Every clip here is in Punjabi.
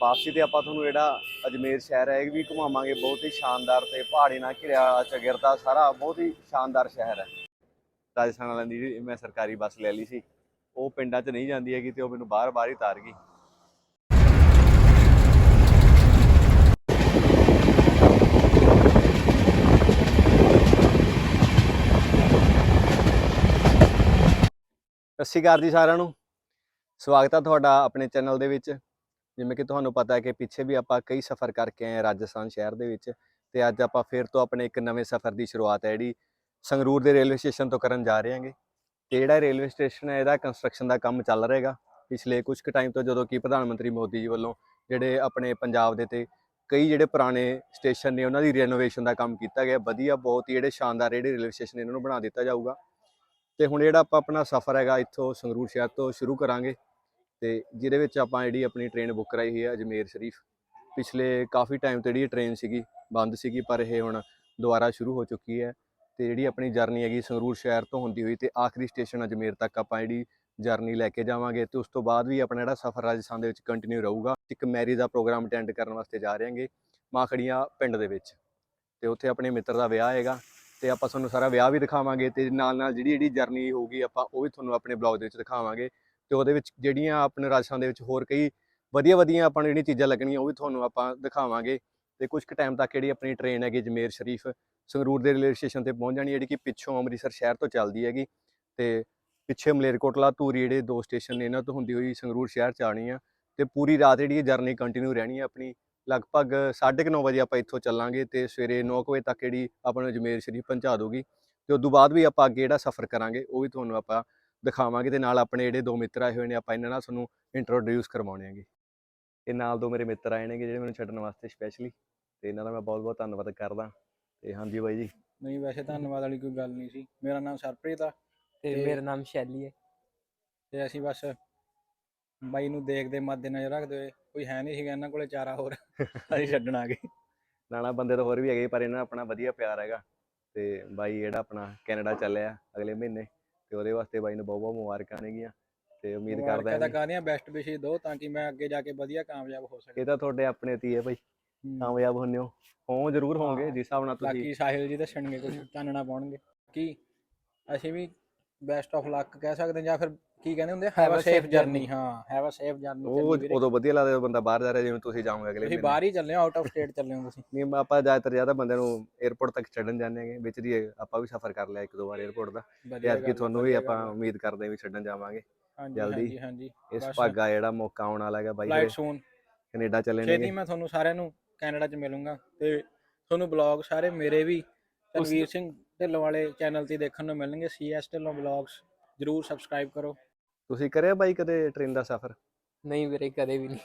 ਵਾਪਸੀ ਤੇ ਆਪਾਂ ਤੁਹਾਨੂੰ ਜਿਹੜਾ ਅਜਮੇਰ ਸ਼ਹਿਰ ਹੈ, ਇਹ ਵੀ ਘੁਮਾਵਾਂਗੇ। ਬਹੁਤ ਹੀ ਸ਼ਾਨਦਾਰ ਤੇ ਪਹਾੜੀ ਨਾਲ ਘਿਰਿਆ ਚਗਿਰਦਾ ਸਾਰਾ, ਬਹੁਤ ਹੀ ਸ਼ਾਨਦਾਰ ਸ਼ਹਿਰ ਹੈ। ਰਾਜਸਥਾਨ ਵਾਲਿਆਂ ਦੀ ਮੈਂ ਸਰਕਾਰੀ ਬੱਸ ਲੈ ਲਈ ਸੀ। ਉਹ ਪਿੰਡਾਂ 'ਚ ਨਹੀਂ ਜਾਂਦੀ ਹੈਗੀ ਤੇ ਉਹ ਮੈਨੂੰ ਬਾਹਰ ਬਾਹਰ ਹੀ ਤਾਰ ਗਈ। ਸਤਿ ਸ਼੍ਰੀ ਅਕਾਲ ਜੀ ਸਾਰਿਆਂ ਨੂੰ। ਸਵਾਗਤ ਹੈ ਤੁਹਾਡਾ ਆਪਣੇ ਚੈਨਲ ਦੇ ਵਿੱਚ। ਜਿਵੇਂ ਕਿ ਤੁਹਾਨੂੰ ਪਤਾ ਹੈ ਕਿ ਪਿੱਛੇ ਵੀ ਆਪਾਂ ਕਈ ਸਫ਼ਰ ਕਰਕੇ ਆਏ ਹਾਂ ਰਾਜਸਥਾਨ ਸ਼ਹਿਰ ਦੇ ਵਿੱਚ ਤੇ ਅੱਜ ਆਪਾਂ ਫਿਰ ਤੋਂ ਆਪਣੇ ਇੱਕ ਨਵੇਂ ਸਫ਼ਰ ਦੀ ਸ਼ੁਰੂਆਤ ਹੈ, ਜਿਹੜੀ ਸੰਗਰੂਰ ਦੇ ਰੇਲਵੇ ਸਟੇਸ਼ਨ ਤੋਂ ਕਰਨ ਜਾ ਰਹੇ ਹਾਂਗੇ। ਤੇ ਜਿਹੜਾ ਰੇਲਵੇ ਸਟੇਸ਼ਨ ਹੈ, ਇਹਦਾ ਕੰਸਟਰਕਸ਼ਨ ਦਾ ਕੰਮ ਚੱਲ ਰਹੇਗਾ। ਪਿਛਲੇ ਕੁਝ ਕੁ ਟਾਈਮ ਤੋਂ ਜਦੋਂ ਕਿ ਪ੍ਰਧਾਨ ਮੰਤਰੀ ਮੋਦੀ ਜੀ ਵੱਲੋਂ ਜਿਹੜੇ ਆਪਣੇ ਪੰਜਾਬ ਦੇ ਤੇ ਕਈ ਜਿਹੜੇ ਪੁਰਾਣੇ ਸਟੇਸ਼ਨ ਨੇ, ਉਹਨਾਂ ਦੀ ਰੈਨੋਵੇਸ਼ਨ ਦਾ ਕੰਮ ਕੀਤਾ ਗਿਆ। ਵਧੀਆ, ਬਹੁਤ ਹੀ ਜਿਹੜੇ ਸ਼ਾਨਦਾਰ ਜਿਹੜੇ ਰੇਲਵੇ ਸਟੇਸ਼ਨ ਇਹਨਾਂ ਨੂੰ ਬਣਾ ਦਿੱਤਾ ਜਾਊਗਾ। ਤੇ ਹੁਣ ਜਿਹੜਾ ਆਪਾਂ ਆਪਣਾ ਸਫ਼ਰ ਹੈਗਾ ਇੱਥੋਂ ਸੰਗਰੂਰ ਸ਼ਹਿਰ ਤੋਂ ਸ਼ੁਰੂ ਕਰਾਂਗੇ। ਤੇ ਜਿਹਦੇ ਵਿੱਚ ਆਪਾਂ ਜਿਹੜੀ ਆਪਣੀ ਟ੍ਰੇਨ ਬੁੱਕ ਕਰਾਈ ਹੋਈ ਹੈ ਅਜਮੇਰ ਸ਼ਰੀਫ। ਪਿਛਲੇ ਕਾਫੀ ਟਾਈਮ ਤੋਂ ਜਿਹੜੀ ਟ੍ਰੇਨ ਸੀਗੀ, ਬੰਦ ਸੀਗੀ, ਪਰ ਇਹ ਹੁਣ ਦੁਬਾਰਾ ਸ਼ੁਰੂ ਹੋ ਚੁੱਕੀ ਹੈ ਤੇ ਜਿਹੜੀ ਆਪਣੀ ਜਰਨੀ ਹੈਗੀ ਸੰਗਰੂਰ ਸ਼ਹਿਰ ਤੋਂ ਹੁੰਦੀ ਹੋਈ ਤੇ ਆਖਰੀ ਸਟੇਸ਼ਨ ਅਜਮੇਰ ਤੱਕ ਆਪਾਂ ਜਿਹੜੀ ਜਰਨੀ ਲੈ ਕੇ ਜਾਵਾਂਗੇ ਤੇ ਉਸ ਤੋਂ ਬਾਅਦ ਵੀ ਆਪਣਾ ਜਿਹੜਾ ਸਫ਼ਰ ਰਾਜਸਥਾਨ ਦੇ ਵਿੱਚ ਕੰਟੀਨਿਊ ਰਹੂਗਾ। ਇੱਕ ਮੈਰਿਜ ਦਾ ਪ੍ਰੋਗਰਾਮ ਅਟੈਂਡ ਕਰਨ ਵਾਸਤੇ ਜਾ ਰਹੇ ਹਾਂਗੇ ਮਾਖੜੀਆਂ ਪਿੰਡ ਦੇ ਵਿੱਚ। ਤੇ ਉੱਥੇ ਆਪਣੇ ਮਿੱਤਰ ਦਾ ਵਿਆਹ ਹੈਗਾ ਤੇ ਆਪਾਂ ਤੁਹਾਨੂੰ ਸਾਰਾ ਵਿਆਹ ਵੀ ਦਿਖਾਵਾਂਗੇ ਤੇ ਨਾਲ ਨਾਲ ਜਿਹੜੀ ਜਿਹੜੀ ਜਰਨੀ ਹੋਊਗੀ ਆਪਾਂ ਉਹ ਵੀ ਤੁਹਾਨੂੰ ਆਪਣੇ ਬਲੌਗ ਦੇ ਵਿੱਚ ਦਿਖਾਵਾਂਗੇ। ਤੇ ਉਹਦੇ ਵਿੱਚ ਜਿਹੜੀਆਂ ਆਪਣੇ ਰਾਜਸਥਾਨ ਦੇ ਵਿੱਚ ਹੋਰ ਕਈ ਵਧੀਆ ਵਧੀਆ ਆਪਾਂ ਨੂੰ ਜਿਹੜੀਆਂ ਚੀਜ਼ਾਂ ਲੱਗਣੀਆਂ, ਉਹ ਵੀ ਤੁਹਾਨੂੰ ਆਪਾਂ ਦਿਖਾਵਾਂਗੇ। ਤੇ ਕੁਝ ਕੁ ਟਾਈਮ ਤੱਕ ਜਿਹੜੀ ਆਪਣੀ ਟ੍ਰੇਨ ਹੈਗੀ ਜਮੇਰ ਸ਼ਰੀਫ, ਸੰਗਰੂਰ ਦੇ ਰੇਲਵੇ ਸਟੇਸ਼ਨ ਤੇ ਪਹੁੰਚ ਜਾਣੀ, ਜਿਹੜੀ ਕਿ ਪਿੱਛੋਂ ਅੰਮ੍ਰਿਤਸਰ ਸ਼ਹਿਰ ਤੋਂ ਚੱਲਦੀ ਹੈਗੀ। ਤੇ ਪਿੱਛੇ ਮਲੇਰਕੋਟਲਾ, ਧੂਰੀ ਜਿਹੜੇ ਦੋ ਸਟੇਸ਼ਨ ਨੇ, ਇਹਨਾਂ ਤੋਂ ਹੁੰਦੀ ਹੋਈ ਸੰਗਰੂਰ ਸ਼ਹਿਰ ਚ ਆਣੀ ਆ। ਤੇ ਪੂਰੀ ਰਾਤ ਜਿਹੜੀ ਇਹ ਜਰਨੀ ਕੰਟੀਨਿਊ ਰਹਿਣੀ ਹੈ ਆਪਣੀ। ਲਗਭਗ 9:30 ਵਜੇ ਆਪਾਂ ਇੱਥੋਂ ਚੱਲਾਂਗੇ ਤੇ ਸਵੇਰੇ 9 ਵਜੇ ਤੱਕ ਜਿਹੜੀ ਆਪਾਂ ਨੂੰ ਜਮੇਰ ਸ਼ਰੀਫ ਪਹੁੰਚਾ ਦੋਗੀ ਤੇ ਉਸ ਤੋਂ ਬਾਅਦ ਵੀ ਆਪਾਂ ਅੱਗੇ ਜਿਹੜਾ ਸਫ਼ਰ ਕਰਾਂਗੇ, ਉਹ ਵੀ ਤੁਹਾਨੂੰ ਆਪਾਂ ਦਿਖਾਵਾਂਗੇ ਤੇ ਨਾਲ ਆਪਣੇ ਜਿਹੜੇ ਦੋ ਮਿੱਤਰ ਆਏ ਹੋਏ ਨੇ ਆਪਾਂ ਇਹਨਾਂ ਨਾਲ ਤੁਹਾਨੂੰ ਇੰਟਰੋਡਿਊਸ ਕਰਵਾਉਣੇ ਹੈਗੇ। ਇਹ ਨਾਲ ਦੋ ਮੇਰੇ ਮਿੱਤਰ ਆਏ ਨੇਗੇ ਜਿਹੜੇ ਮੈਨੂੰ ਛੱਡਣ ਵਾਸਤੇ ਸਪੈਸ਼ਲੀ ਤੇ ਇਹਨਾਂ ਦਾ ਮੈਂ ਬਹੁਤ ਬਹੁਤ ਧੰਨਵਾਦ ਕਰਦਾ। ਤੇ ਹਾਂਜੀ ਬਾਈ ਜੀ। ਨਹੀਂ ਵੈਸੇ ਧੰਨਵਾਦ ਵਾਲੀ ਕੋਈ ਗੱਲ ਨਹੀਂ ਸੀ। ਮੇਰਾ ਨਾਮ ਸਰਪ੍ਰੀਤ ਆ ਤੇ ਤੇ- ਮੇਰਾ ਨਾਮ ਸ਼ੈਲੀ ਹੈ। ਤੇ ਅਸੀਂ ਬਸ ਬਾਈ ਨੂੰ ਦੇਖਦੇ ਮੱਦੇ ਨਜ਼ਰ ਰੱਖਦੇ ਹੋਏ ਕੋਈ ਹੈ ਨਹੀਂ ਸੀਗਾ ਇਹਨਾਂ ਕੋਲੇ ਚਾਰਾ ਹੋਰ ਅਸੀਂ ਛੱਡਣ ਆ ਗਏ। ਨਾਣਾ ਬੰਦੇ ਤਾਂ ਹੋਰ ਵੀ ਹੈਗੇ ਪਰ ਇਹਨਾਂ ਨਾਲ ਆਪਣਾ ਵਧੀਆ ਪਿਆਰ ਹੈਗਾ। ਤੇ ਬਾਈ ਜਿਹੜਾ ਆਪਣਾ ਕੈਨੇਡਾ ਚੱਲਿਆ ਅਗਲੇ ਮਹੀਨੇ ਤੇ ਉਹਦੇ ਵਾਸਤੇ ਬਾਈ ਨੂੰ ਬਹੁਤ ਬਹੁਤ ਮੁਬਾਰਕਾਂ ਨੇਗੀਆਂ ਤੇ ਉਮੀਦ ਕਰਦਾ ਹਾਂ ਕਰਦੀਆਂ ਬੈਸਟ ਵਿਸ਼ੇ ਦਿਓ ਤਾਂ ਕਿ ਮੈਂ ਅੱਗੇ ਜਾ ਕੇ ਵਧੀਆ ਕਾਮਯਾਬ ਹੋ ਸਕਾਂ ਇਹ ਤਾਂ ਤੁਹਾਡੇ ਆਪਣੇ ਤੇ ਹੀ ਬਾਈ ਕਾਮਯਾਬ ਹੁੰਨੇ ਹੋ ਹੋ ਜ਼ਰੂਰ ਹੋਵੋਗੇ। ਜਿਸ ਹਿਸਾਬ ਨਾਲ ਤੁਸੀਂ ਬਾਕੀ ਸਾਹਿਲ ਜੀ ਦੱਸਣਗੇ ਕੁਝ ਚਾਨਣਾ ਪਾਉਣਗੇ ਕੀ ਅਸੀਂ ਵੀ ਬੈਸਟ ਆਫ ਲੱਕ ਕਹਿ ਸਕਦੇ ਜਾਂ ਫਿਰ ਕੀ ਕਹਿੰਦੇ ਹੁੰਦੇ ਹੈਵ ਅ ਸੇਫ ਜਰਨੀ ਹਾਂ ਹੈਵ ਅ ਸੇਫ ਜਰਨੀ ਉਹ ਉਦੋਂ ਵਧੀਆ ਲੱਗਦਾ ਜਦੋਂ ਬੰਦਾ ਬਾਹਰ ਜਾ ਰਿਹਾ ਜਿਵੇਂ ਤੁਸੀਂ ਜਾਓਗੇ ਅਗਲੇ ਤੁਸੀਂ ਬਾਹਰ ਹੀ ਚੱਲੇ ਆਊਟ ਆਫ ਸਟੇਟ ਚੱਲੇ ਹੋ ਤੁਸੀਂ। ਨਹੀਂ ਆਪਾਂ ਜ਼ਿਆਦਾਤਰ ਜ਼ਿਆਦਾ ਬੰਦੇ ਨੂੰ 에어ਪੋਰਟ ਤੱਕ ਛੱਡਣ ਜਾਂਦੇ ਹੈਗੇ ਵਿੱਚ ਦੀ ਆਪਾਂ ਵੀ ਸਫ਼ਰ ਕਰ ਲਿਆ ਇੱਕ ਦੋ ਵਾਰ 에어ਪੋਰਟ ਦਾ ਯਾਰ ਕਿ ਤੁਹਾਨੂੰ ਵੀ ਆਪਾਂ ਉਮੀਦ ਕਰਦੇ ਵੀ ਛੱਡਣ ਜਾਵਾਂਗੇ। ਜਲਦੀ। ਹਾਂਜੀ ਇਸ ਭਾਗਾ ਜਿਹੜਾ ਮੌਕਾ ਆਉਣ ਵਾਲਾ ਹੈਗਾ ਬਾਈ ਫਲਾਈਟ ਸੂਨ ਕੈਨੇਡਾ ਚੱਲੇ ਨੇ ਛੇਤੀ ਮੈਂ ਤੁਹਾਨੂੰ ਸਾਰਿਆਂ ਨੂੰ ਕੈਨੇਡਾ 'ਚ ਮਿਲੂੰਗਾ ਤੇ ਤੁਹਾਨੂੰ ਬਲੌਗ ਸਾਰੇ ਮੇਰੇ ਵੀ ਤਨਵੀਰ ਸਿੰਘ ਢਿੱਲੋਂ ਵਾਲੇ ਚੈਨਲ ਤੇ ਦੇਖਣ ਨੂੰ ਮਿਲਣਗੇ। ਸੀਐਸ ਢਿੱਲੋਂ ਬਲੌਗਸ ਜਰੂਰ ਸਬਸਕ੍ਰਾਈਬ ਕਰੋ। ਤੁਸੀਂ ਕਰਿਆ ਬਾਈ ਕਦੇ ਟ੍ਰੇਨ ਦਾ ਸਫ਼ਰ? ਨਹੀਂ ਵੀਰੇ ਕਦੇ ਵੀ ਨਹੀਂ।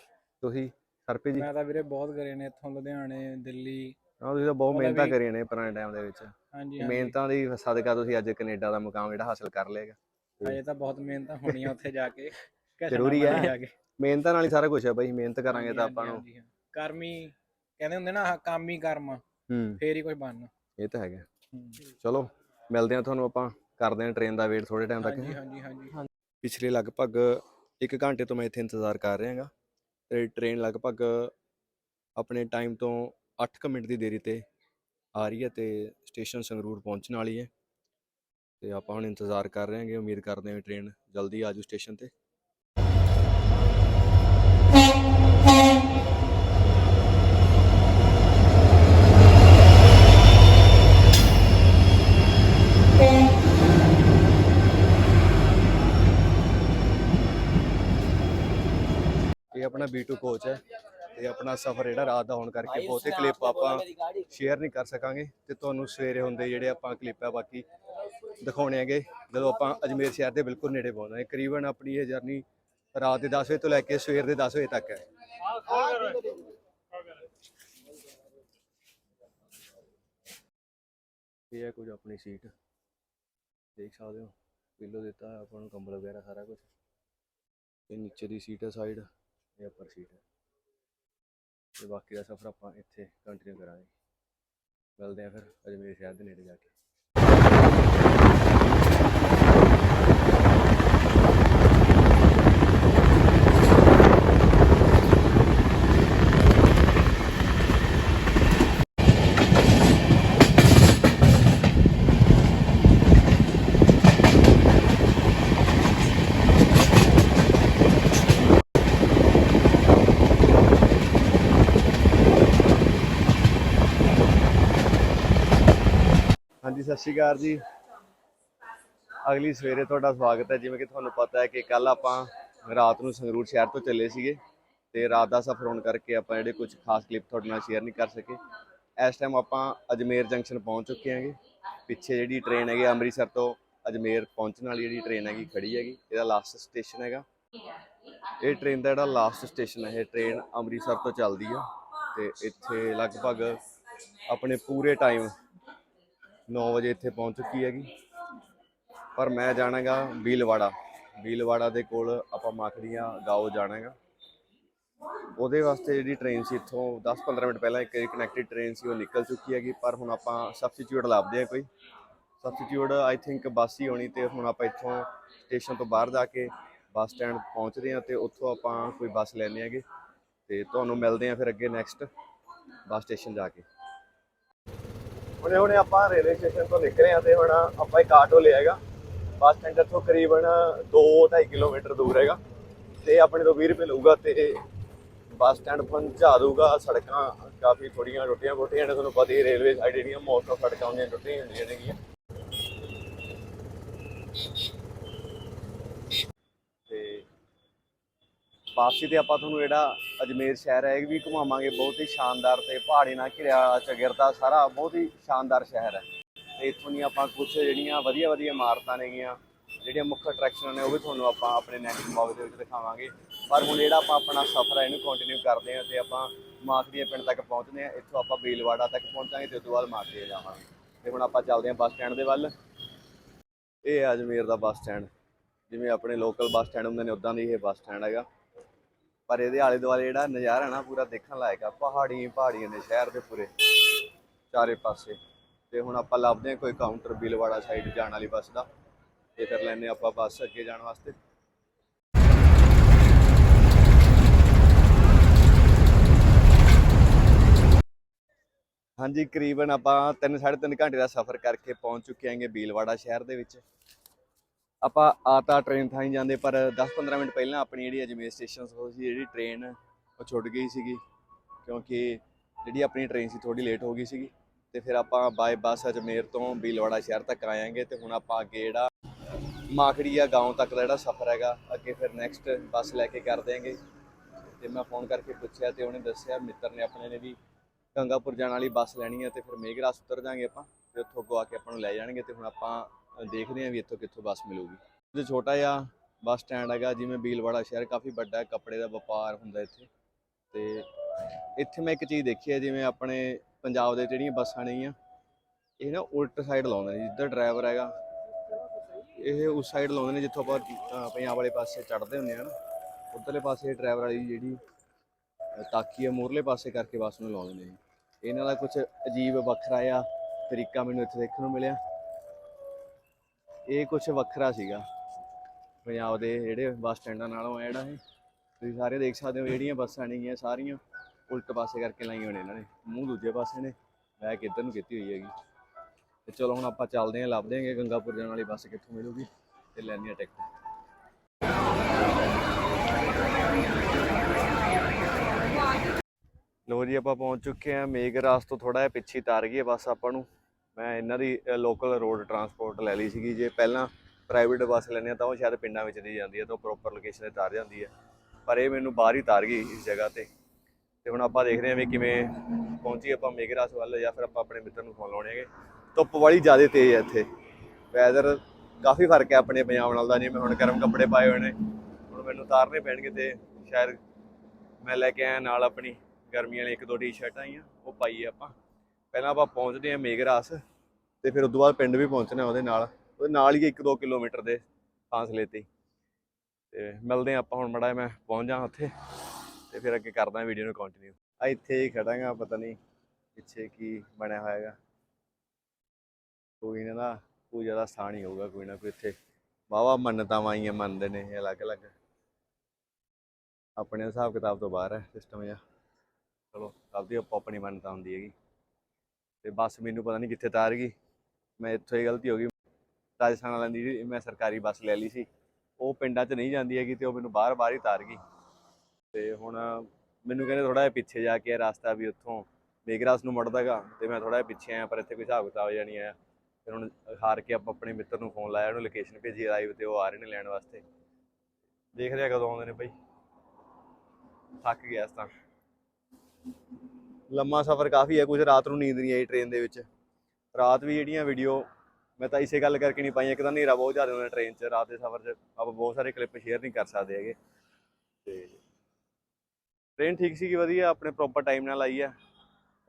ਤੁਸੀਂ? ਸਰਪੀ ਜੀ? ਮੈਂ ਤਾਂ ਵੀਰੇ ਬਹੁਤ ਕਰੇ ਨੇ ਇੱਥੋਂ ਲੁਧਿਆਣੇ ਦਿੱਲੀ। ਹਾਂ ਤੁਸੀਂ ਤਾਂ ਬਹੁਤ ਮਿਹਨਤਾਂ ਕਰੀਆਂ ਨੇ ਪੁਰਾਣੇ ਟਾਈਮ ਦੇ ਵਿੱਚ। ਹਾਂਜੀ ਮਿਹਨਤਾਂ ਦੀ ਸਦਕਾ ਤੁਸੀਂ ਅੱਜ ਕੈਨੇਡਾ ਦਾ ਮੁਕਾਮ ਜਿਹੜਾ ਹਾਸਲ ਕਰ ਲਿਆਗਾ ਅਜੇ ਤਾਂ ਬਹੁਤ ਮਿਹਨਤਾਂ ਹੋਣੀਆਂ ਉੱਥੇ ਜਾ ਕੇ। ਜ਼ਰੂਰੀ ਹੈ। ਜਾ ਕੇ। ਮਿਹਨਤਾਂ ਨਾਲ ਹੀ ਸਾਰਾ ਕੁਝ ਹੈ ਬਾਈ ਮਿਹਨਤ ਕਰਾਂਗੇ ਤਾਂ ਆਪਾਂ ਨੂੰ। ਕਰਮੀ ਕਹਿੰਦੇ ਹੁੰਦੇ ਨਾ ਆਹ ਕੰਮ ਹੀ ਕਰਮ। ਆ, ਹੂੰ। ਫੇਰ ਹੀ ਕੁਝ ਬਣਨਾ। ਇਹ ਤਾਂ ਹੈਗਾ। ਚਲੋ ਮਿਲਦੇ ਹਾਂ ਤੁਹਾਨੂੰ ਆਪਾਂ। ਕਰਦੇ ਹਾਂ ਟ੍ਰੇਨ ਦਾ ਵੇਟ ਥੋੜੇ ਟਾਈਮ ਤੱਕ। ਹਾਂਜੀ ਹਾਂਜੀ ਹਾਂਜੀ। ਪਿਛਲੇ ਲਗਭਗ 1 ਘੰਟੇ ਤੋਂ ਮੈਂ ਇੱਥੇ ਇੰਤਜ਼ਾਰ ਕਰ ਰਿਹਾ ਹਾਂਗਾ ਤੇ ਟ੍ਰੇਨ ਲਗਭਗ ਆਪਣੇ ਟਾਈਮ ਤੋਂ 8 ਮਿੰਟ ਦੀ ਦੇਰੀ ਤੇ ਆ ਰਹੀ ਹੈ ਤੇ ਸਟੇਸ਼ਨ ਸੰਗਰੂਰ ਪਹੁੰਚਣ ਵਾਲੀ ਹੈ ਤੇ ਆਪਾਂ ਹੁਣ ਇੰਤਜ਼ਾਰ ਕਰ ਰਹੇ ਹਾਂਗੇ, ਉਮੀਦ ਕਰਦੇ ਹਾਂ ਵੀ ਟ੍ਰੇਨ ਜਲਦੀ ਆ ਜੂ ਸਟੇਸ਼ਨ ਤੇ। ਇਹ ਆਪਣਾ B2 ਕੋਚ ਹੈ ਤੇ ਆਪਣਾ ਸਫ਼ਰ ਜਿਹੜਾ ਰਾਤ ਦਾ ਹੋਣ ਕਰਕੇ ਬਹੁਤੇ ਕਲਿੱਪ ਆਪਾਂ ਸ਼ੇਅਰ ਨਹੀਂ ਕਰ ਸਕਾਂਗੇ ਤੇ ਤੁਹਾਨੂੰ ਸਵੇਰੇ ਹੁੰਦੇ ਜਿਹੜੇ ਆਪਾਂ ਕਲਿੱਪ ਆ ਬਾਕੀ ਦਿਖਾਉਣੇ ਹੈਗੇ। ਜਦੋਂ ਆਪਾਂ ਅਜਮੇਰ ਸ਼ਹਿਰ ਦੇ ਬਿਲਕੁਲ ਨੇੜੇ ਪਹੁੰਚਦੇ ਕਰੀਬਨ ਆਪਣੀ ਇਹ ਜਰਨੀ ਰਾਤ ਦੇ 10 ਵਜੇ ਤੋਂ ਲੈ ਕੇ ਸਵੇਰ ਦੇ 10 ਵਜੇ ਤੱਕ ਹੈ। ਇਹ ਹੈ ਕੁਝ ਆਪਣੀ ਸੀਟ। ਦੇਖ ਸਕਦੇ ਹੋ। ਪਿੱਲੋ ਦਿੱਤਾ ਆਪਾਂ ਨੂੰ, ਕੰਬਲ ਵਗੈਰਾ ਸਾਰਾ ਕੁਝ। ਇਹ ਨੀਚੇ ਦੀ ਸੀਟ ਹੈ ਸਾਈਡ ਇਹ ਉੱਪਰ ਸੀਟ ਹੈ। ਤੇ ਬਾਕੀ ਦਾ ਸਫ਼ਰ ਆਪਾਂ ਇੱਥੇ ਕੰਟੀਨਿਊ ਕਰਾਂਗੇ। ਮਿਲਦੇ ਆ ਫਿਰ ਅਜਮੇਰ ਸ਼ਹਿਰ ਦੇ ਨੇੜੇ ਜਾ ਕੇ। ਸਤਿ ਸ਼੍ਰੀ ਅਕਾਲ ਜੀ। ਅਗਲੀ ਸਵੇਰੇ ਤੁਹਾਡਾ ਸਵਾਗਤ ਹੈ। ਜਿਵੇਂ ਕਿ ਤੁਹਾਨੂੰ ਪਤਾ ਹੈ ਕਿ ਕੱਲ ਆਪਾਂ ਰਾਤ ਨੂੰ ਸੰਗਰੂਰ ਸ਼ਹਿਰ ਤੋਂ ਚੱਲੇ ਸੀਗੇ ਤੇ ਰਾਤ ਦਾ ਸਫ਼ਰ ਹੋਣ ਕਰਕੇ ਆਪਾਂ ਜਿਹੜੇ ਕੁਝ ਖਾਸ ਕਲਿੱਪ ਤੁਹਾਡੇ ਨਾਲ ਸ਼ੇਅਰ ਨਹੀਂ ਕਰ ਸਕੇ। ਇਸ ਟਾਈਮ ਆਪਾਂ ਅਜਮੇਰ ਜੰਕਸ਼ਨ ਪਹੁੰਚ ਚੁੱਕੇ ਹਾਂਗੇ। ਪਿੱਛੇ ਜਿਹੜੀ ਟ੍ਰੇਨ ਹੈਗੀ, ਅੰਮ੍ਰਿਤਸਰ ਤੋਂ ਅਜਮੇਰ ਪਹੁੰਚਣ ਵਾਲੀ ਜਿਹੜੀ ਟ੍ਰੇਨ ਹੈਗੀ ਖੜੀ ਹੈਗੀ। ਇਹਦਾ ਲਾਸਟ ਸਟੇਸ਼ਨ ਹੈਗਾ। ਇਹ ਟ੍ਰੇਨ ਦਾ ਜਿਹੜਾ ਲਾਸਟ ਸਟੇਸ਼ਨ ਹੈ, ਇਹ ਟ੍ਰੇਨ ਅੰਮ੍ਰਿਤਸਰ ਤੋਂ ਚੱਲਦੀ ਆ। ਤੇ ਇੱਥੇ ਲਗਭਗ ਆਪਣੇ ਪੂਰੇ ਟਾਈਮ 9 ਵਜੇ ਇੱਥੇ ਪਹੁੰਚ ਚੁੱਕੀ ਹੈਗੀ। ਪਰ ਮੈਂ ਜਾਣਾਗਾ ਬੀਲਵਾੜਾ। ਬੀਲਵਾੜਾ ਦੇ ਕੋਲ ਆਪਾਂ ਮਾਖੜੀਆਂ ਗਾਓ ਜਾਣਾਗਾ। ਉਹਦੇ ਵਾਸਤੇ ਜਿਹੜੀ ਟ੍ਰੇਨ ਸੀ ਇੱਥੋਂ 10-15 ਮਿੰਟ ਪਹਿਲਾਂ ਇੱਕ ਕਨੈਕਟਡ ਟ੍ਰੇਨ ਸੀ, ਉਹ ਨਿਕਲ ਚੁੱਕੀ ਹੈਗੀ। ਪਰ ਹੁਣ ਆਪਾਂ ਸਬਸਟੀਟਿਊਟ ਲੱਭਦੇ ਆ ਕੋਈ। ਸਬਸਟੀਟਿਊਟ ਆਈ ਥਿੰਕ ਬੱਸ ਹੀ ਹੋਣੀ ਤੇ ਹੁਣ ਆਪਾਂ ਇੱਥੋਂ ਸਟੇਸ਼ਨ ਤੋਂ ਬਾਹਰ ਜਾ ਕੇ ਬੱਸ ਸਟੈਂਡ ਪਹੁੰਚਦੇ ਆ ਤੇ ਉੱਥੋਂ ਆਪਾਂ ਕੋਈ ਬੱਸ ਲੈਣੇ ਹੈਗੇ। ਤੇ ਤੁਹਾਨੂੰ ਮਿਲਦੇ ਆ ਫਿਰ ਅੱਗੇ ਨੈਕਸਟ ਬੱਸ ਸਟੇਸ਼ਨ ਜਾ ਕੇ। ਹੁਣੇ ਹੁਣੇ ਆਪਾਂ ਰੇਲਵੇ ਸਟੇਸ਼ਨ ਤੋਂ ਨਿਕਲੇ ਆ ਤੇ ਹੁਣ ਆਪਾਂ ਇੱਕ ਆਟੋ ਲਿਆ ਹੈਗਾ। ਬੱਸ ਸਟੈਂਡ ਤੋਂ ਕਰੀਬਨ 2-2.5 ਕਿਲੋਮੀਟਰ ਦੂਰ ਹੈਗਾ। ਤੇ ਆਪਣੇ ਤੋਂ 20 ਰੁਪਏ ਲਊਗਾ ਤੇ ਬੱਸ ਸਟੈਂਡ ਪਹੁੰਚਾ ਦਊਗਾ। ਸੜਕਾਂ ਕਾਫੀ ਥੋੜੀਆਂ ਟੁੱਟੀਆਂ ਫੁੱਟੀਆਂ ਨੇ, ਤੁਹਾਨੂੰ ਪਤਾ ਹੀ ਰੇਲਵੇ ਸਾਈਡ ਜਿਹੜੀਆਂ ਮੋਸਟ ਆਫ ਸੜਕਾਂ ਹੁੰਦੀਆਂ ਟੁੱਟੀਆਂ ਹੁੰਦੀਆਂ ਨੇਗੀਆਂ ਤੇ ਵਾਪਸੀ ਤੇ ਆਪਾਂ ਤੁਹਾਨੂੰ ਜਿਹੜਾ ਅਜਮੇਰ ਸ਼ਹਿਰ ਹੈ, ਇਹ ਵੀ ਘੁਮਾਵਾਂਗੇ। ਬਹੁਤ ਹੀ ਸ਼ਾਨਦਾਰ ਤੇ ਪਹਾੜੀ ਨਾਲ ਘਿਰਿਆ ਚਗਿਰਦਾ ਸਾਰਾ, ਬਹੁਤ ਹੀ ਸ਼ਾਨਦਾਰ ਸ਼ਹਿਰ ਹੈ। ਤੇ ਇੱਥੋਂ ਦੀਆਂ ਆਪਾਂ ਕੁਝ ਜਿਹੜੀਆਂ ਵਧੀਆ ਵਧੀਆ ਇਮਾਰਤਾਂ ਨੇਗੀਆਂ, ਜਿਹੜੀਆਂ ਮੁੱਖ ਅਟਰੈਕਸ਼ਨ ਨੇ, ਉਹ ਵੀ ਤੁਹਾਨੂੰ ਆਪਾਂ ਆਪਣੇ ਨੈਕਸਟ ਵਲੌਗ ਦੇ ਵਿੱਚ ਦਿਖਾਵਾਂਗੇ। ਪਰ ਹੁਣ ਜਿਹੜਾ ਆਪਾਂ ਆਪਣਾ ਸਫ਼ਰ ਹੈ, ਇਹਨੂੰ ਕੰਟੀਨਿਊ ਕਰਦੇ ਹਾਂ ਤੇ ਆਪਾਂ ਮਾਖੜੀਆਂ ਪਿੰਡ ਤੱਕ ਪਹੁੰਚਦੇ ਹਾਂ। ਇੱਥੋਂ ਆਪਾਂ ਬੀਲਵਾੜਾ ਤੱਕ ਪਹੁੰਚਾਂਗੇ ਤੇ ਉਸ ਤੋਂ ਬਾਅਦ ਮਾਖੜੀਆਂ ਜਾਵਾਂਗੇ। ਤੇ ਹੁਣ ਆਪਾਂ ਚੱਲਦੇ ਹਾਂ ਬੱਸ ਸਟੈਂਡ ਦੇ ਵੱਲ। ਇਹ ਹੈ ਅਜਮੇਰ ਦਾ ਬੱਸ ਸਟੈਂਡ। ਜਿਵੇਂ ਆਪਣੇ ਲੋਕਲ ਬੱਸ ਸਟੈਂਡ ਹੁੰਦੇ ਨੇ ਉਦਾਂ ਦੀ ਇਹ ਬੱਸ ਸਟੈਂਡ ਹੈਗਾ। ਪਰ ਇਹਦੇ ਆਲੇ ਦੁਆਲੇ ਜਿਹੜਾ ਨਜ਼ਾਰਾ ਨਾ ਪੂਰਾ ਦੇਖਣ ਲਾਇਕ ਆ। ਪਹਾੜੀ, ਪਹਾੜੀਆਂ ਨੇ ਸ਼ਹਿਰ ਦੇ ਪੂਰੇ ਚਾਰੇ ਪਾਸੇ। ਤੇ ਹੁਣ ਆਪਾਂ ਲੱਭਦੇ ਹਾਂ ਕੋਈ ਕਾਊਂਟਰ ਬਿਲਵਾੜਾ ਸਾਈਡ ਜਾਣ ਵਾਲੀ ਬੱਸ ਦਾ। ਤੇ ਫਿਰ ਲੈਨੇ ਆਪਾਂ ਬੱਸ ਅੱਗੇ ਜਾਣ ਵਾਸਤੇ। ਹਾਂਜੀ, ਕਰੀਬਨ ਆਪਾਂ 3.5 ਘੰਟੇ ਦਾ ਸਫ਼ਰ ਕਰਕੇ ਪਹੁੰਚ ਚੁੱਕੇ ਆਂਗੇ ਬੀਲਵਾੜਾ ਸ਼ਹਿਰ ਦੇ ਵਿੱਚ। ਆਪਾਂ ਆ ਤਾਂ ਟ੍ਰੇਨ ਥਾਂ ਹੀ ਜਾਂਦੇ ਪਰ 10-15 ਮਿੰਟ ਪਹਿਲਾਂ ਆਪਣੀ ਜਿਹੜੀ ਅਜਮੇਰ ਸਟੇਸ਼ਨ ਤੋਂ ਸੀ ਜਿਹੜੀ ਟ੍ਰੇਨ ਉਹ ਛੁੱਟ ਗਈ ਸੀਗੀ ਕਿਉਂਕਿ ਜਿਹੜੀ ਆਪਣੀ ਟ੍ਰੇਨ ਸੀ ਥੋੜੀ ਲੇਟ ਹੋ ਗਈ ਸੀਗੀ ਤੇ ਫਿਰ ਆਪਾਂ ਬਾਏ ਬੱਸ ਅਜਮੇਰ ਤੋਂ ਬੀਲਵਾੜਾ ਸ਼ਹਿਰ ਤੱਕ ਆਏਂਗੇ ਤੇ ਹੁਣ ਆਪਾਂ ਅੱਗੇ ਜਿਹੜਾ ਮਾਖੜੀਆ گاؤں ਤੱਕ ਦਾ ਜਿਹੜਾ ਸਫ਼ਰ ਹੈਗਾ ਅੱਗੇ ਫਿਰ ਨੈਕਸਟ ਬੱਸ ਲੈ ਕੇ ਕਰ ਦੇਂਗੇ ਤੇ ਮੈਂ ਫੋਨ ਕਰਕੇ ਪੁੱਛਿਆ ਤੇ ਉਹਨੇ ਦੱਸਿਆ ਮਿੱਤਰ ਨੇ ਆਪਣੇ ਨੇ ਵੀ ਗੰਗਾਪੁਰ ਜਾਣ ਵਾਲੀ ਬੱਸ ਲੈਣੀ ਹੈ ਤੇ ਫਿਰ ਮੇਘਰਾਸ ਉਤਰ ਜਾਾਂਗੇ ਆਪਾਂ ਤੇ ਉੱਥੋਂ ਅੱਗੋਂ ਆ ਕੇ ਆਪਾਂ ਨੂੰ ਲੈ ਜਾਣਗੇ ਤੇ ਹੁਣ ਆਪਾਂ ਅ, ਦੇਖਦੇ ਹਾਂ ਵੀ ਇੱਥੋਂ ਕਿੱਥੋਂ ਬੱਸ ਮਿਲੂਗੀ। ਜੇ ਛੋਟਾ ਜਿਹਾ ਬੱਸ ਸਟੈਂਡ ਹੈਗਾ, ਜਿਵੇਂ ਬੀਲਵਾੜਾ ਸ਼ਹਿਰ, ਕਾਫੀ ਵੱਡਾ ਹੈ ਕੱਪੜੇ ਦਾ ਵਪਾਰ ਹੁੰਦਾ ਇੱਥੇ। ਤੇ ਇੱਥੇ ਮੈਂ ਇੱਕ ਚੀਜ਼ ਦੇਖੀ ਹੈ, ਜਿਵੇਂ ਆਪਣੇ ਪੰਜਾਬ ਦੇ ਜਿਹੜੀਆਂ ਬੱਸਾਂ ਨੇਗੀਆਂ ਇਹ ਨਾ ਉਲਟ ਸਾਈਡ ਲਾਉਂਦੇ ਨੇ, ਜਿੱਧਰ ਡਰਾਈਵਰ ਹੈਗਾ, ਇਹ ਉਸ ਸਾਈਡ ਲਾਉਂਦੇ ਨੇ, ਜਿੱਥੋਂ ਆਪਾਂ ਪੰਜਾਬ ਵਾਲੇ ਪਾਸੇ ਚੜ੍ਹਦੇ ਹੁੰਦੇ ਆ ਨਾ, ਉਧਰਲੇ ਪਾਸੇ ਡਰਾਈਵਰ ਵਾਲੀ ਜਿਹੜੀ ਤਾਕੀ ਹੈ ਮੂਰਲੇ ਪਾਸੇ ਕਰਕੇ ਬੱਸ ਨੂੰ ਲਾਉਂਦੇ ਨੇ ਜੀ ਇਹਨਾਂ ਦਾ ਕੁਝ ਅਜੀਬ ਵੱਖਰਾ ਆ ਤਰੀਕਾ ਮੈਨੂੰ ਇੱਥੇ ਦੇਖਣ ਨੂੰ ਮਿਲਿਆ। ਇਹ ਕੁਝ ਵੱਖਰਾ ਸੀਗਾ। ਪੰਜਾਬ ਦੇ ਜਿਹੜੇ ਬੱਸ ਸਟੈਂਡਾਂ ਨਾਲੋਂ ਹੈ ਜਿਹੜਾ ਇਹ ਤੁਸੀਂ ਸਾਰੇ ਦੇਖ ਸਕਦੇ ਹੋ, ਜਿਹੜੀਆਂ ਬੱਸਾਂ ਨੇਗੀਆਂ, ਸਾਰੀਆਂ ਉਲਟ ਪਾਸੇ ਕਰਕੇ ਲਾਈਆਂ ਹੋਈਆਂ ਇਹਨਾਂ ਨੇ। ਮੂੰਹ ਦੂਜੇ ਪਾਸੇ ਨੇ ਬੈਕ ਇੱਧਰ ਨੂੰ ਕੀਤੀ ਹੋਈ ਹੈਗੀ। ਤੇ ਚਲੋ ਹੁਣ ਆਪਾਂ ਚੱਲਦੇ ਹਾਂ, ਲੱਭਦੇ ਹਾਂਗੇ, ਗੰਗਾਪੁਰ ਜਾਣ ਵਾਲੀ ਬੱਸ ਕਿੱਥੋਂ ਮਿਲੂਗੀ ਤੇ ਲੈਣੀ ਆ ਟਿਕਟ। ਲੋ ਜੀ, ਆਪਾਂ ਪਹੁੰਚ ਚੁੱਕੇ ਹਾਂ। ਮੇਘਰਾਸ ਤੋਂ ਥੋੜਾ ਜਿਹਾ ਪਿੱਛੇ ਤਾਰ ਗਈ ਹੈ ਬੱਸ ਆਪਾਂ ਨੂੰ। ਮੈਂ ਇਹਨਾਂ ਦੀ ਲੋਕਲ ਰੋਡ ਟਰਾਂਸਪੋਰਟ ਲੈ ਲਈ ਸੀਗੀ। ਜੇ ਪਹਿਲਾਂ ਪ੍ਰਾਈਵੇਟ ਬੱਸ ਲੈਂਦੇ ਹਾਂ ਤਾਂ ਉਹ ਸ਼ਾਇਦ ਪਿੰਡਾਂ ਵਿੱਚ ਨਹੀਂ ਜਾਂਦੀ ਹੈ, ਤਾਂ ਪ੍ਰੋਪਰ ਲੋਕੇਸ਼ਨ ਤੇ ਤਾਰ ਜਾਂਦੀ ਹੈ। ਪਰ ਇਹ ਮੈਨੂੰ ਬਾਹਰ ਹੀ ਤਾਰ ਗਈ ਇਸ ਜਗ੍ਹਾ ਤੇ। ਤੇ ਹੁਣ ਆਪਾਂ ਦੇਖਦੇ ਹਾਂ ਵੀ ਕਿਵੇਂ ਪਹੁੰਚੀ ਆਪਾਂ ਮੇਘਰਾਸ ਵੱਲ ਜਾਂ ਫਿਰ ਆਪਾਂ ਆਪਣੇ ਮਿੱਤਰ ਨੂੰ ਫੋਨ ਲਾਉਣੇਗੇ ਧੁੱਪ ਵਾਲੀ ਜ਼ਿਆਦਾ ਤੇਜ਼ ਹੈ ਇੱਥੇ। ਵੈਦਰ ਕਾਫੀ ਫ਼ਰਕ ਹੈ ਆਪਣੇ ਪੰਜਾਬ ਨਾਲ ਦਾ, ਜਿਵੇਂ ਹੁਣ ਗਰਮ ਕੱਪੜੇ ਪਾਏ ਹੋਏ ਨੇ। ਹੁਣ ਮੈਨੂੰ ਤਾਰਨੇ ਪੈਣਗੇ ਤੇ ਸ਼ਾਇਦ ਮੈਂ ਲੈ ਕੇ ਆਇਆ ਨਾਲ ਆਪਣੀ ਗਰਮੀ ਵਾਲੀ ਇੱਕ ਦੋ ਟੀ-ਸ਼ਰਟਾਂ ਆਈਆਂ, ਉਹ ਪਾਈਏ ਆਪਾਂ। ਪਹਿਲਾਂ ਆਪਾਂ ਪਹੁੰਚਦੇ ਹਾਂ ਮੇਘਰਾਸ ਤੇ ਫਿਰ ਉਦੋਂ ਬਾਅਦ ਪਿੰਡ ਵੀ ਪਹੁੰਚਣਾ ਉਹਦੇ ਨਾਲ। ਉਹਦੇ ਨਾਲ ਹੀ 1-2 ਕਿਲੋਮੀਟਰ ਦੇ ਫਾਸਲੇ ਤੇ। ਹੀ। ਤੇ ਮਿਲਦੇ ਹਾਂ ਆਪਾਂ ਹੁਣ ਮੜਾ ਮੈਂ ਪਹੁੰਚ ਜਾ ਉੱਥੇ ਤੇ ਫਿਰ ਅੱਗੇ ਕਰਦਾ ਵੀਡੀਓ ਨੂੰ ਕੰਟੀਨਿਊ ਆ ਇੱਥੇ ਹੀ ਖੜਾਂਗਾ, ਪਤਾ ਨਹੀਂ ਪਿੱਛੇ ਕੀ ਬਣਿਆ ਹੋਇਆ ਕੋਈ ਨਾ ਨਾ ਪੂਜਾ ਦਾ ਸਥਾਨ ਹੀ ਹੋਊਗਾ ਕੋਈ ਨਾ ਕੋਈ ਇੱਥੇ। ਵਾਵਾ ਮੰਨਤਾਵਾਂ ਆਈਆਂ, ਮੰਨਦੇ ਨੇ ਇਹ ਅਲੱਗ-ਅਲੱਗ। ਆਪਣੇ ਹਿਸਾਬ ਕਿਤਾਬ ਤੋਂ ਬਾਹਰ ਹੈ ਸਿਸਟਮ ਜਿਹਾ। ਚਲੋ, ਸਭ ਦੀ ਆਪਣੀ ਮੰਨਤਾ ਹੁੰਦੀ ਹੈਗੀ। ਤੇ ਬੱਸ ਮੈਨੂੰ ਪਤਾ ਨਹੀਂ ਕਿੱਥੇ ਤਾਰ ਗਈ। ਮੈਂ ਇੱਥੋਂ ਹੀ ਗਲਤੀ ਹੋ ਗਈ। ਰਾਜਸਥਾਨ ਵਾਲਿਆਂ ਦੀ ਜਿਹੜੀ ਮੈਂ ਸਰਕਾਰੀ ਬੱਸ ਲੈ ਲਈ ਸੀ, ਉਹ ਪਿੰਡਾਂ 'ਚ ਨਹੀਂ ਜਾਂਦੀ ਹੈਗੀ ਤੇ ਉਹ ਮੈਨੂੰ ਬਾਹਰ ਬਾਹਰ ਹੀ ਤਾਰ ਗਈ। ਤੇ ਹੁਣ ਮੈਨੂੰ ਕਹਿੰਦੇ ਥੋੜਾ ਜਿਹਾ ਪਿੱਛੇ ਜਾ ਕੇ ਰਸਤਾ ਵੀ ਉੱਥੋਂ ਮੇਗਰਾਸ ਨੂੰ ਮੁੜਦਾਗਾ ਤੇ ਮੈਂ ਥੋੜਾ ਜਿਹਾ ਪਿੱਛੇ ਆਇਆ, ਪਰ ਇੱਥੇ ਕੋਈ ਹਿਸਾਬ ਕਿਤਾਬ ਜਿਹਾ ਨਹੀਂ ਆਇਆ। ਫਿਰ ਹੁਣ ਹਾਰ ਕੇ ਆਪਾਂ ਆਪਣੇ ਮਿੱਤਰ ਨੂੰ ਫੋਨ ਲਾਇਆ, ਉਹਨੂੰ ਲੋਕੇਸ਼ਨ ਭੇਜੀ ਲਾਈਵ ਤੇ ਉਹ ਆ ਰਹੇ ਨੇ ਲੈਣ ਵਾਸਤੇ। ਦੇਖ ਰਿਹਾ ਕਦੋਂ ਆਉਂਦੇ ਨੇ ਭਾਈ ਥੱਕ ਗਿਆ ਇਸ ਤਾਂ। ਲੰਮਾ ਸਫ਼ਰ ਕਾਫੀ ਹੈ, ਕੁਝ ਰਾਤ ਨੂੰ ਨੀਂਦ ਨਹੀਂ ਆਈ ਟ੍ਰੇਨ ਦੇ ਵਿੱਚ। ਰਾਤ ਵੀ ਜਿਹੜੀਆਂ ਵੀਡੀਓ ਮੈਂ ਤਾਂ ਇਸੇ ਗੱਲ ਕਰਕੇ ਨਹੀਂ ਪਾਈਆਂ, ਇੱਕ ਤਾਂ ਹਨੇਰਾ ਬਹੁਤ ਜ਼ਿਆਦਾ ਹੁੰਦਾ ਟ੍ਰੇਨ 'ਚ, ਰਾਤ ਦੇ ਸਫ਼ਰ 'ਚ, ਆਪਾਂ ਬਹੁਤ ਸਾਰੇ ਕਲਿੱਪ ਸ਼ੇਅਰ ਨਹੀਂ ਕਰ ਸਕਦੇ ਹੈਗੇ। ਤੇ ਟ੍ਰੇਨ ਠੀਕ ਸੀਗੀ, ਵਧੀਆ, ਆਪਣੇ ਪ੍ਰੋਪਰ ਟਾਈਮ ਨਾਲ ਆਈ ਹੈ।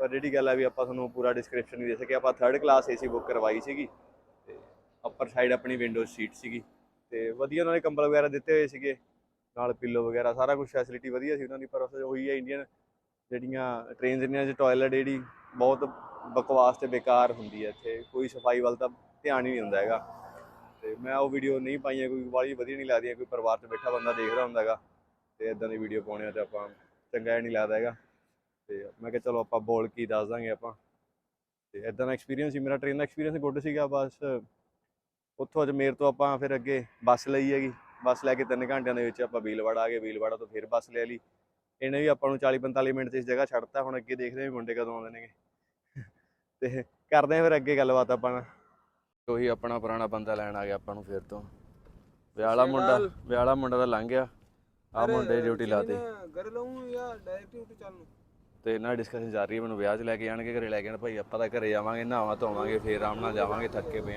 ਪਰ ਜਿਹੜੀ ਗੱਲ ਆ ਵੀ ਆਪਾਂ ਤੁਹਾਨੂੰ ਪੂਰਾ ਡਿਸਕ੍ਰਿਪਸ਼ਨ ਨਹੀਂ ਦੇ ਸਕੇ, ਆਪਾਂ ਥਰਡ ਕਲਾਸ ਏਸੀ ਬੁੱਕ ਕਰਵਾਈ ਸੀਗੀ ਤੇ ਅੱਪਰ ਸਾਈਡ ਆਪਣੀ ਵਿੰਡੋ ਸੀਟ ਸੀਗੀ। ਤੇ ਵਧੀਆ ਉਹਨਾਂ ਨੇ ਕੰਬਲ ਵਗੈਰਾ ਦਿੱਤੇ ਹੋਏ ਸੀਗੇ, ਨਾਲ ਪਿੱਲੋ ਵਗੈਰਾ, ਸਾਰਾ ਕੁਝ ਫੈਸਿਲਿਟੀ ਵਧੀਆ ਸੀ ਉਹਨਾਂ ਦੀ, ਪਰ ਉਹੀ ਹੈ ਇੰਡੀਅਨ ਜਿਹੜੀਆਂ ਟ੍ਰੇਨਸ ਦੀਆਂ ਚ ਟਾਇਲਟ ਜਿਹੜੀ ਬਹੁਤ ਬਕਵਾਸ ਤੇ ਬੇਕਾਰ ਹੁੰਦੀ ਹੈ ਇੱਥੇ। ਕੋਈ ਸਫ਼ਾਈ ਵੱਲ ਤਾਂ ਧਿਆਨ ਹੀ ਨਹੀਂ ਹੁੰਦਾ ਹੈਗਾ। ਤੇ ਮੈਂ ਉਹ ਵੀਡੀਓ ਨਹੀਂ ਪਾਈਆਂ, ਕੋਈ ਵਾਲੀ ਵਧੀਆ ਨਹੀਂ ਲੱਗਦੀਆਂ ਕੋਈ ਪਰਿਵਾਰ 'ਚ ਬੈਠਾ ਬੰਦਾ ਦੇਖਦਾ ਹੁੰਦਾ ਹੈਗਾ। ਤੇ ਇਦਾਂ ਦੀ ਵੀਡੀਓ ਪਾਉਣੇ ਆ ਤੇ ਆਪਾਂ ਚੰਗਾ ਨਹੀਂ ਲੱਗਦਾ ਹੈਗਾ। ਤੇ ਮੈਂ ਕਿਹਾ ਚਲੋ ਆਪਾਂ ਬੋਲ ਕੇ ਦੱਸ ਦਾਂਗੇ ਆਪਾਂ। ਤੇ ਇਦਾਂ ਦਾ ਐਕਸਪੀਰੀਅੰਸ ਸੀ, ਮੇਰਾ ਟ੍ਰੇਨ ਦਾ ਐਕਸਪੀਰੀਅੰਸ ਗੁੱਡ ਸੀਗਾ, ਬਸ ਉੱਥੋਂ ਅਜਮੇਰ ਤੋਂ ਆਪਾਂ ਫਿਰ ਅੱਗੇ ਬੱਸ ਲਈ ਹੈਗੀ। ਬੱਸ ਲੈ ਕੇ 3 ਘੰਟਿਆਂ ਦੇ ਵਿੱਚ ਆਪਾਂ ਵੀਲਵਾੜਾ ਆ ਗਏ। ਵੀਲਵਾੜਾ ਤੋਂ ਫਿਰ ਬੱਸ ਲੈ ਲਈ। ਇਹਨੇ ਵੀ ਆਪਾਂ ਨੂੰ 40 45 ਮਿੰਟ 'ਚ ਇਸ ਜਗ੍ਹਾ ਛੱਡਤਾ ਹੁਣ ਅੱਗੇ ਦੇਖਦੇ ਹਾਂ ਮੁੰਡੇ ਕਦੋਂ ਆਉਂਦੇ ਨੇਗੇ। ਤੇ ਕਰਦੇ ਹਾਂ ਫਿਰ ਅੱਗੇ ਗੱਲਬਾਤ ਆਪਾਂ ਉਹੀ ਆਪਣਾ ਪੁਰਾਣਾ ਬੰਦਾ ਲੈਣ ਆ ਗਿਆ ਆਪਾਂ ਨੂੰ ਫਿਰ ਤੋਂ। ਵਿਆਲਾ ਮੁੰਡਾ ਵਿਆਲਾ ਮੁੰਡਾ ਤਾਂ ਲੰਘ ਗਿਆ। ਆ ਮੁੰਡੇ ਡਿਊਟੀ ਲਾਤੇ। ਘਰ ਲਾਉਂ ਜਾਂ ਡਾਇਰੈਕਟ ਡਿਊਟੀ ਚੱਲੂ ਤੇ ਇਹਨਾਂ ਡਿਸਕਸ਼ਨ ਚੱਲ ਹੈ ਮੈਨੂੰ ਵਿਆਹ 'ਚ ਲੈ ਕੇ ਜਾਣਗੇ ਘਰੇ ਲੈ ਕੇ ਜਾਣ। ਭਾਈ ਆਪਾਂ ਤਾਂ ਘਰੇ ਜਾਵਾਂਗੇ ਨਹਾਵਾਂ ਧੋਵਾਂਗੇ ਫੇਰ ਆਰਾਮ ਨਾਲ ਜਾਵਾਂਗੇ ਥੱਕੇ ਪਏ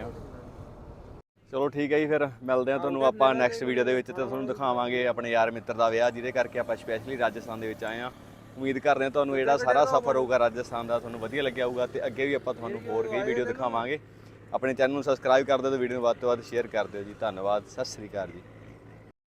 ਚਲੋ ਠੀਕ ਹੈ ਜੀ, ਫਿਰ ਮਿਲਦੇ ਆ ਤੁਹਾਨੂੰ ਆਪਾਂ ਨੈਕਸਟ ਵੀਡੀਓ ਦੇ ਵਿੱਚ ਤੇ ਤੁਹਾਨੂੰ ਦਿਖਾਵਾਂਗੇ ਆਪਣੇ ਯਾਰ ਮਿੱਤਰ ਦਾ ਵਿਆਹ, ਜਿਹਦੇ ਕਰਕੇ ਆਪਾਂ ਸਪੈਸ਼ਲੀ ਰਾਜਸਥਾਨ ਦੇ ਵਿੱਚ ਆਏ ਆ ਉਮੀਦ ਕਰਦੇ ਹਾਂ ਤੁਹਾਨੂੰ ਜਿਹੜਾ ਸਾਰਾ ਸਫ਼ਰ ਹੋਊਗਾ ਰਾਜਸਥਾਨ ਦਾ ਤੁਹਾਨੂੰ ਵਧੀਆ ਲੱਗਿਆ ਹੋਊਗਾ ਤੇ ਅੱਗੇ ਵੀ ਆਪਾਂ ਤੁਹਾਨੂੰ ਹੋਰ ਕਈ ਵੀਡੀਓ ਦਿਖਾਵਾਂਗੇ। ਆਪਣੇ ਚੈਨਲ ਨੂੰ ਸਬਸਕ੍ਰਾਈਬ ਕਰ ਦਿਓ ਤੇ ਵੀਡੀਓ ਨੂੰ ਵੱਧ ਤੋਂ ਵੱਧ ਸ਼ੇਅਰ ਕਰ ਦਿਓ ਜੀ। ਧੰਨਵਾਦ, ਸਤਿ ਸ੍ਰੀ ਅਕਾਲ ਜੀ।